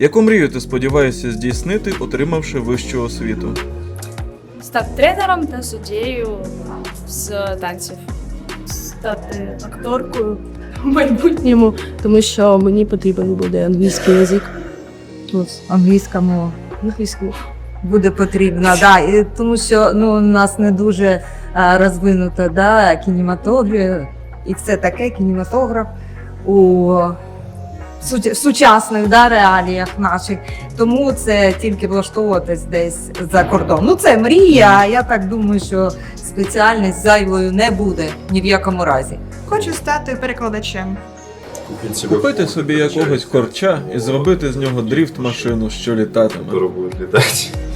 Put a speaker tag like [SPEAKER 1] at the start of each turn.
[SPEAKER 1] Яку мрію ти сподіваєшся здійснити, отримавши вищу освіту?
[SPEAKER 2] Стати тренером та суддєю з танців. Стати акторкою в майбутньому, тому що мені потрібен буде англійський язик. От,
[SPEAKER 3] Англійська мова
[SPEAKER 2] англійську.
[SPEAKER 3] буде потрібна, да, і, тому що ну, у нас не дуже а, розвинута да, кінематографія і все таке кінематограф у суч- сучасних да, реаліях наших. Тому це тільки влаштовуватись десь за кордон. Ну це мрія, а я так думаю, що спеціальність зайвою не буде ні в якому разі.
[SPEAKER 4] Хочу стати перекладачем.
[SPEAKER 1] Купити собі якогось корча і зробити з нього дріфт машину, що літатиме.
[SPEAKER 5] Літати.